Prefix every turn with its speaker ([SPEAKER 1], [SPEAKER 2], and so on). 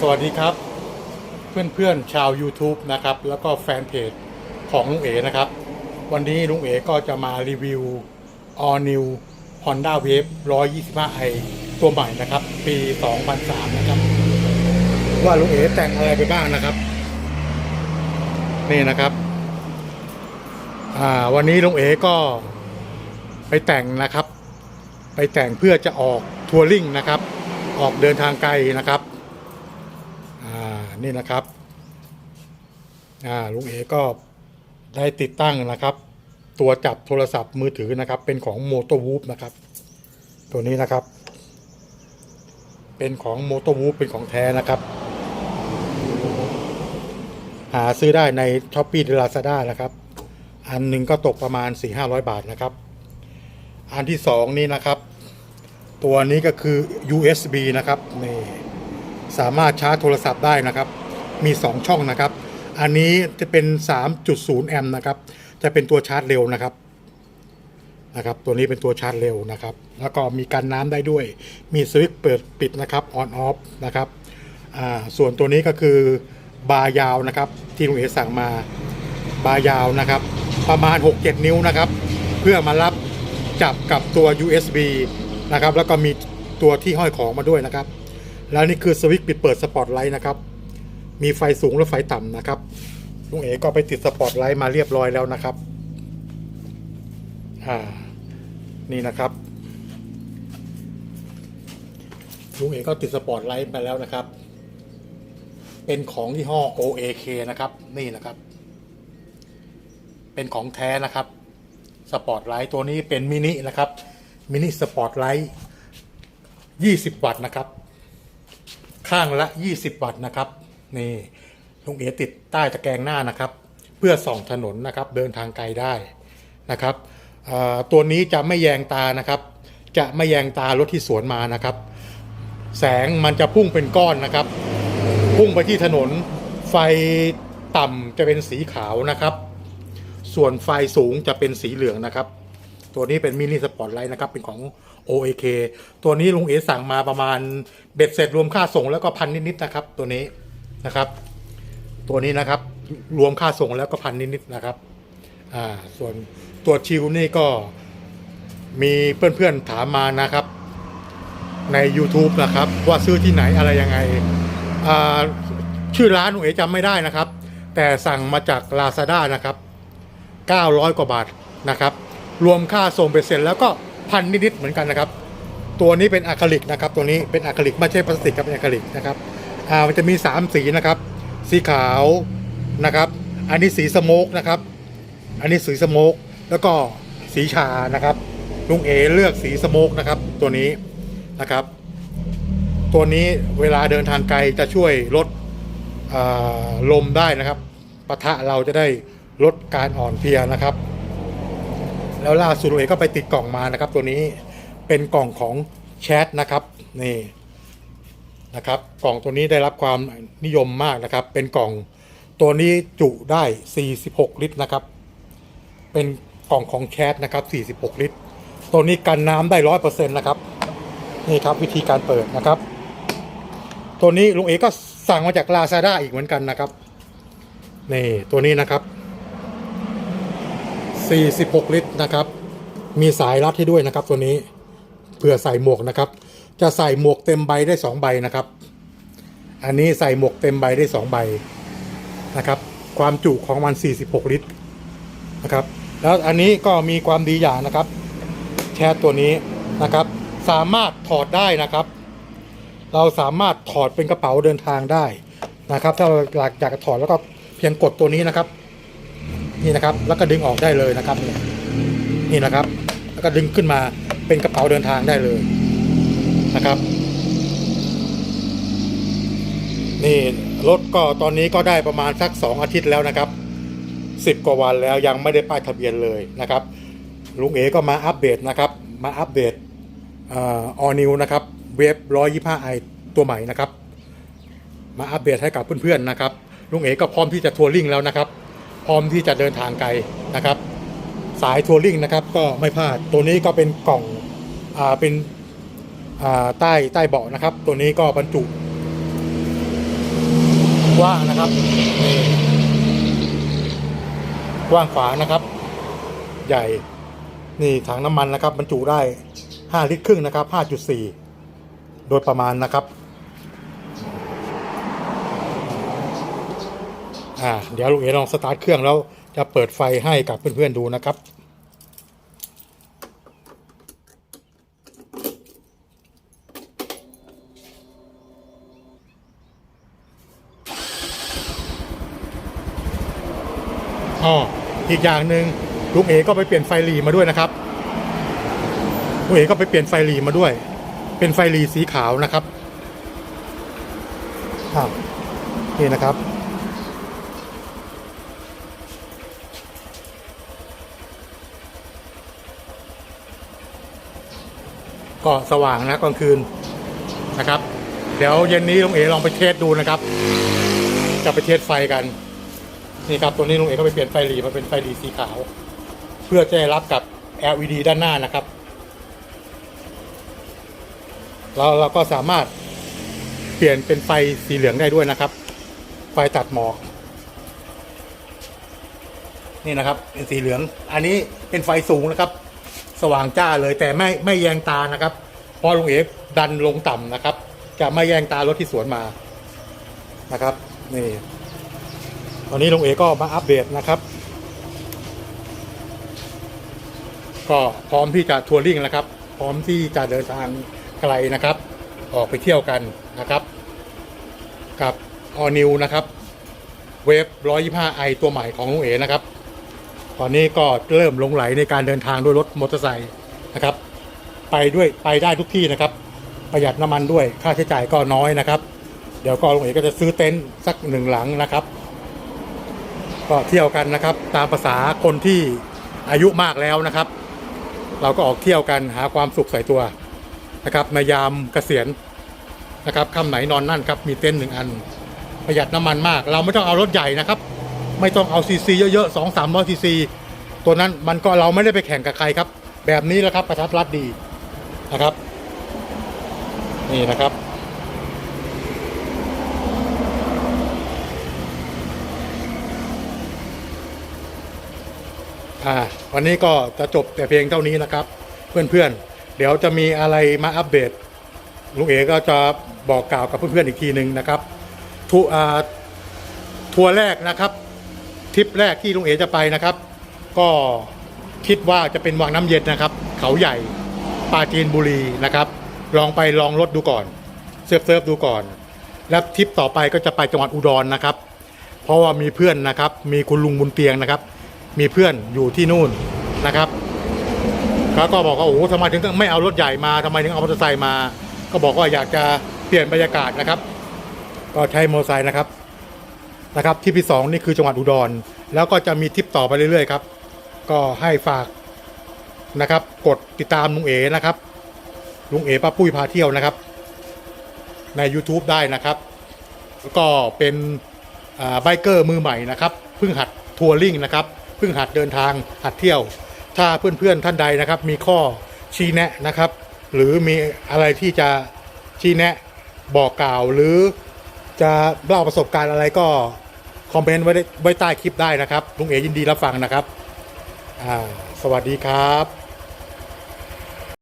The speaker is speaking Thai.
[SPEAKER 1] สวัสดีครับ เพื่อนๆชาว YouTube นะครับ แล้วก็แฟนเพจของลุงเอ๋นะครับ วันนี้ลุงเอ๋ก็จะมารีวิว All New Honda Wave 125i ตัวใหม่นะครับ ปี 2003 นะครับ ว่าลุงเอ๋แต่งอะไรไปบ้างนะครับ นี่นะครับ วันนี้ลุงเอ๋ก็ไปแต่งนะครับ ไปแต่งเพื่อจะออกทัวริงนะครับ ออกเดินทางไกลนะครับ นี่นะครับลุงเอก็ได้ติดตั้งนะครับ ตัวจับโทรศัพท์มือถือนะครับ เป็นของ m o t o w o o p นะครับ ตัวนี้นะครับ เป็นของ m o t o w o o p เป็นของแท้นะครับ หาซื้อได้ใน s h อ p e e หรือ Lazada นะครับ อันหนึ่งก็ตกประมาณ 4-500 บาทนะครับ อันที่สองนี่นะครับ ตัวนี้ก็คือ USB นะครับนี่ สามารถชาร์จโทรศัพท์ได้นะครับ มี 2 ช่องนะครับ อันนี้จะเป็น 3.0 แอมป์นะครับ จะเป็นตัวชาร์จเร็วนะครับนะครับ ตัวนี้เป็นตัวชาร์จเร็วนะครับ แล้วก็มีกันน้ำได้ด้วย มีสวิตช์เปิดปิดนะครับ on off นะครับส่วนตัวนี้ก็คือบาร์ยาวนะครับ ที่ลุงเอสั่งมาบาร์ยาวนะครับ ประมาณ 6-7 นิ้วนะครับ เพื่อมารับจับกับตัว USB นะครับ แล้วก็มีตัวที่ห้อยของมาด้วยนะครับ แล้วนี่คือสวิตช์ปิดเปิดสปอตไลท์นะครับ มีไฟสูงและไฟต่ำนะครับลุงเอ๋ก็ไปติดสปอตไลท์มาเรียบร้อยแล้วนะครับ อ่า นี่นะครับลุงเอ๋ก็ติดสปอตไลท์ไปแล้วนะครับ เป็นของยี่ห้อ OAK นะครับ นี่นะครับ เป็นของแท้นะครับ สปอตไลท์ตัวนี้เป็นมินินะครับ มินิสปอตไลท์ 20 วัตต์นะครับ ข้างละ 20 วัตต์นะครับนี่ลุงเอติดใต้ตะแกรงหน้านะครับ เพื่อส่องถนนนะครับเดินทางไกลได้นะครับตัวนี้จะไม่แยงตานะครับ จะไม่แยงตารถที่สวนมานะครับ แสงมันจะพุ่งเป็นก้อนนะครับ พุ่งไปที่ถนนไฟต่ำจะเป็นสีขาวนะครับ ส่วนไฟสูงจะเป็นสีเหลืองนะครับ ตัวนี้เป็นมินิสปอตไลท์นะครับ เป็นของ OAK ตัวนี้ลุงเอสั่งมาประมาณเบ็ดเสร็จรวมค่าส่งแล้วก็พันนิดๆนะครับ ตัวนี้นะครับ ตัวนี้นะครับรวมค่าส่งแล้วก็พันนิดๆนะครับอ่าส่วนตัวชิวนี่ก็มีเพื่อนๆถามมานะครับ ใน YouTube นะครับ ว่าซื้อที่ไหนอะไรยังไงอ่าชื่อร้านหนูเอ๋จำไม่ได้นะครับ แต่สั่งมาจาก Lazada นะครับ 900 กว่าบาทนะครับ รวมค่าส่งไปเสร็จแล้วก็พันนิดๆเหมือนกันนะครับ ตัวนี้เป็นอะคริลิกนะครับ ตัวนี้เป็นอะคริลิกไม่ใช่พลาสติกครับเป็นอะคริลิกนะครับอ่ามันจะมี 3 สีนะครับ สีขาวนะครับ อันนี้สีสโมกนะครับ อันนี้สีสโมกแล้วก็สีชานะครับลุงเอเลือกสีสโมกนะครับ ตัวนี้นะครับ ตัวนี้เวลาเดินทางไกลจะช่วยลดลมได้นะครับปะทะเราจะได้ลดการอ่อนเพลียนะครับ แล้วล่าสุดเอก็ไปติดกล่องมานะครับ ตัวนี้เป็นกล่องของแชทนะครับนี่นะครับ กล่องตัวนี้ได้รับความนิยมมากนะครับ เป็นกล่องตัวนี้จุได้ 46 ลิตรนะครับ เป็นกล่องของแชทนะครับ 46 ลิตร ตัวนี้กันน้ำได้100%นะครับ นี่ครับวิธีการเปิดนะครับ ตัวนี้ลุงเอก็สั่งมาจากลาซาด้าอีกเหมือนกันนะครับ นี่ตัวนี้นะครับ 46 ลิตรนะครับ มีสายรัดให้ด้วยนะครับ ตัวนี้เพื่อใส่หมวกนะครับ จะใส่หมวกเต็มใบได้ 2 ใบนะครับ อันนี้ใส่หมวกเต็มใบได้ 2 ใบนะครับ ความจุของมัน 46 ลิตรนะครับ แล้วอันนี้ก็มีความดีอย่างนะครับ แชทตัวนี้นะครับ สามารถถอดได้นะครับ เราสามารถถอดเป็นกระเป๋าเดินทางได้นะครับ ถ้าเราอยากอยากจะถอดแล้วก็เพียงกดตัวนี้นะครับ นี่นะครับ แล้วก็ดึงออกได้เลยนะครับนี่นี่นะครับ แล้วก็ดึงขึ้นมาเป็นกระเป๋าเดินทางได้เลยนะครับ นี่รถก็ตอนนี้ก็ได้ประมาณสักสองอาทิตย์แล้วนะครับสิบกว่าวันแล้วยังไม่ได้ป้ายทะเบียนเลยนะครับ ลุงเอก็มาอัปเดตนะครับ มาอัปเดตออนิวนะครับเว็บ125ไอตัวใหม่นะครับ มาอัปเดตให้กับเพื่อนๆนะครับ ลุงเอก็พร้อมที่จะทัวริงแล้วนะครับ พร้อมที่จะเดินทางไกลนะครับ สายทัวริงนะครับก็ไม่พลาดตัวนี้ก็เป็นกล่องอ่าเป็นอ่าใต้ใต้เบาะนะครับ ตัวนี้ก็บรรจุกว้างนะครับกว้างขวางนะครับ ใหญ่นี่ถังน้ำมันนะครับบรรจุได้ 5 ลิตรครึ่งนะครับ 5.4 โดยประมาณนะครับ อ่าเดี๋ยวลุงเอลองสตาร์ทเครื่องแล้วจะเปิดไฟให้กับเพื่อนๆดูนะครับอ๋ออีกอย่างหนึ่งลุงเอก็ไปเปลี่ยนไฟหลีมาด้วยนะครับลุงเอก็ไปเปลี่ยนไฟหลีมาด้วย เป็นไฟหลีสีขาวนะครับอ่านี่นะครับ ก็สว่างนะกลางคืนนะครับ เดี๋ยวเย็นนี้ลุงเอลองไปเทสดูนะครับ จะไปเทสไฟกัน นี่ครับตัวนี้ลุงเอกก็ไปเปลี่ยนไฟหลีมาเป็นไฟหลีสีขาว เพื่อจะรับกับ LED ด้านหน้านะครับแล้วเราก็สามารถเปลี่ยนเป็นไฟสีเหลืองได้ด้วยนะครับ ไฟตัดหมอก นี่นะครับเป็นสีเหลือง อันนี้เป็นไฟสูงนะครับ สว่างจ้าเลยแต่ไม่ไม่แยงตานะครับเพราะลุงเอกดันลงต่ำนะครับ จะไม่แยงตารถที่สวนมานะครับนี่ตอนนี้ลุงเอก็มาอัปเดตนะครับ ก็พร้อมที่จะทัวริ่งแล้วครับ พร้อมที่จะเดินทางไกลนะครับ ออกไปเที่ยวกันนะครับ กับออนิวนะครับ เวฟ 125ไอตัวใหม่ของลุงเอนะครับ ตอนนี้ก็เริ่มลงไหลในการเดินทางด้วยรถมอเตอร์ไซค์นะครับ ไปด้วยไปได้ทุกที่นะครับ ประหยัดน้ำมันด้วยค่าใช้จ่ายก็น้อยนะครับ เดี๋ยวก็ลุงเอกก็จะซื้อเต็นท์สักหนึ่งหลังนะครับ ก็เที่ยวกันนะครับ ตามภาษาคนที่อายุมากแล้วนะครับ เราก็ออกเที่ยวกันหาความสุขใส่ตัวนะครับในยามเกษียณนะครับค่ำไหนนอนนั่นครับมีเต็นท์หนึ่งอัน ประหยัดน้ำมันมาก เราไม่ต้องเอารถใหญ่นะครับ ไม่ต้องเอาซีซีเยอะๆสองสามร้อยซีซีตัวนั้นมันก็เราไม่ได้ไปแข่งกับใครครับ แบบนี้แหละครับประทัดรัดดีนะครับ นี่นะครับ อ่าวันนี้ก็จะจบแต่เพียงเท่านี้นะครับ เพื่อนๆ เดี๋ยวจะมีอะไรมาอัปเดตลุงเอก็จะบอกกล่าวกับเพื่อนๆอีกทีหนึ่งนะครับทัวร์ทัวร์แรกนะครับ ทริปแรกที่ลุงเอ๋จะไปนะครับ ก็คิดว่าจะเป็นวังน้ำเย็นนะครับ เขาใหญ่ปราจีนบุรีนะครับ ลองไปลองรถดูก่อนเซิร์ฟเซิร์ฟดูก่อน แล้วทริปต่อไปก็จะไปจังหวัดอุดรนะครับ เพราะว่ามีเพื่อนนะครับ มีคุณลุงบุญเตียงนะครับ มีเพื่อนอยู่ที่นู่นนะครับเขาก็บอกว่าโอ้โหทำไมถึงไม่เอารถใหญ่มาทำไมถึงเอามอเตอร์ไซค์มา ก็บอกว่าอยากจะเปลี่ยนบรรยากาศนะครับ ก็ใช้มอเตอร์ไซค์นะครับ นะครับทริปที่สองนี่คือจังหวัดอุดร แล้วก็จะมีทริปต่อไปเรื่อยๆครับ ก็ให้ฝากนะครับ กดติดตามลุงเอนะครับ ลุงเอป้าปุ้ยพาเที่ยวนะครับ ใน YouTube ได้นะครับแล้วก็เป็นไบเกอร์มือใหม่นะครับเพิ่งหัดทัวริงนะครับเพิ่งหัดเดินทางหัดเที่ยว ถ้าเพื่อนๆท่านใดนะครับ มีข้อชี้แนะนะครับ หรือมีอะไรที่จะชี้แนะบอกกล่าวหรือจะเล่าประสบการณ์อะไรก็ คอมเมนต์ไว้ได้ไว้ใต้คลิปได้นะครับลุงเอยินดีรับฟังนะครับสวัสดีครับ